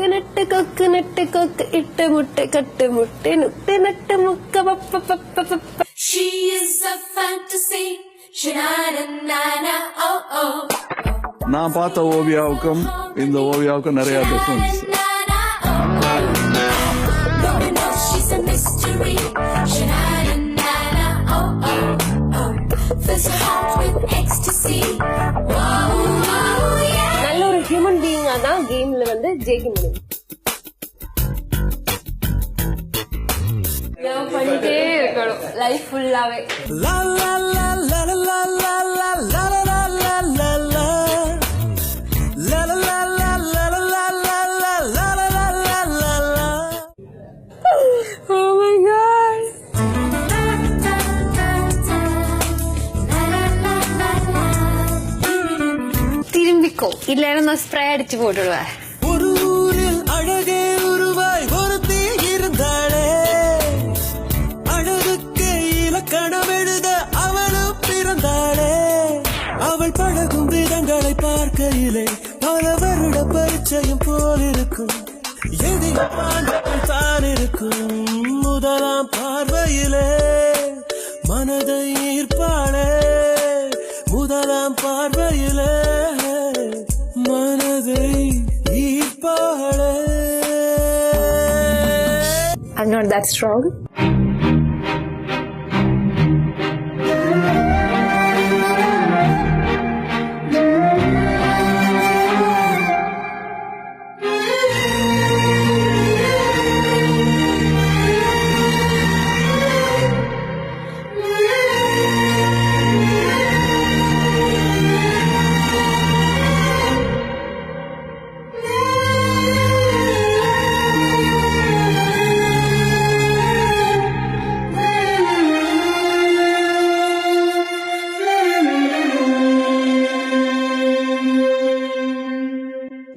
கொக்கு நட்டு கொக்கு நட்டு கொக்கு இட்டு முட்டை கட்டு முட்டை நுட்டு நட்டு முக்க பப்ப பப்ப பப்ப She is a fantasy. Sha-na-na-na-na, oh oh. நான் பார்த்த ஓவியாவுக்கும் இந்த ஓவியாவுக்கும் நிறைய difference oh oh. Oh oh oh. Fills her heart with ecstasy. Human பீயிங்கா தான் கேம்ல வந்து ஜெயிக்க முடியும் பண்ணிட்டே இருக்கணும். லைஃப் ஃபுல்லாவே அவளும் பிறந்தாளே. அவள் பழகும் விதங்களை பார்க்கையிலே பல வருட பரிச்சயம் போல் இருக்கும். எதிர்பார்ப்புகள் தான் இருக்கும் முதலாம் பார்வையிலே. மனதை ஈர்ப்பாளே முதலாம் பார்வையிலே. I'm not that strong.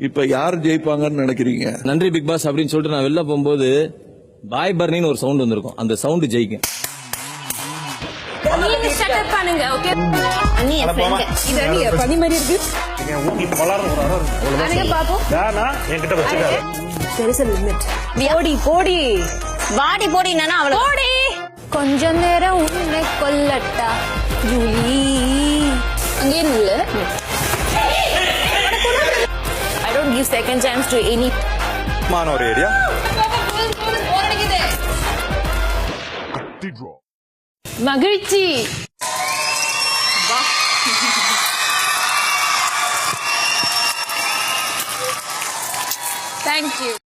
இப்ப யார் ஜெயிப்பாங்கன்னு நினைக்கிறீங்க? நன்றி பிக் பாஸ் அப்படின்னு சொல்லிட்டு நான் வெளில போகும்போது பாய் பர்னின்னு ஒரு சவுண்ட் வந்திருக்கும். அந்த சவுண்ட் ஜெயிக்கும். பண்ணுங்க ஓகே அண்ணி என் friend. இது அண்ணி பனி மாதிரி இருக்கு. அண்ணா பாப்போம். என்கிட்ட வச்சுக்காரு there is a limit. போடி போடி. வாடி போடினா அவள போடி. கொஞ்ச நேரம் உன்னை கொல்லட்டா ஜூலி. அங்கே நில்லு. give second chance to any man or area. Magrichi. Thank you.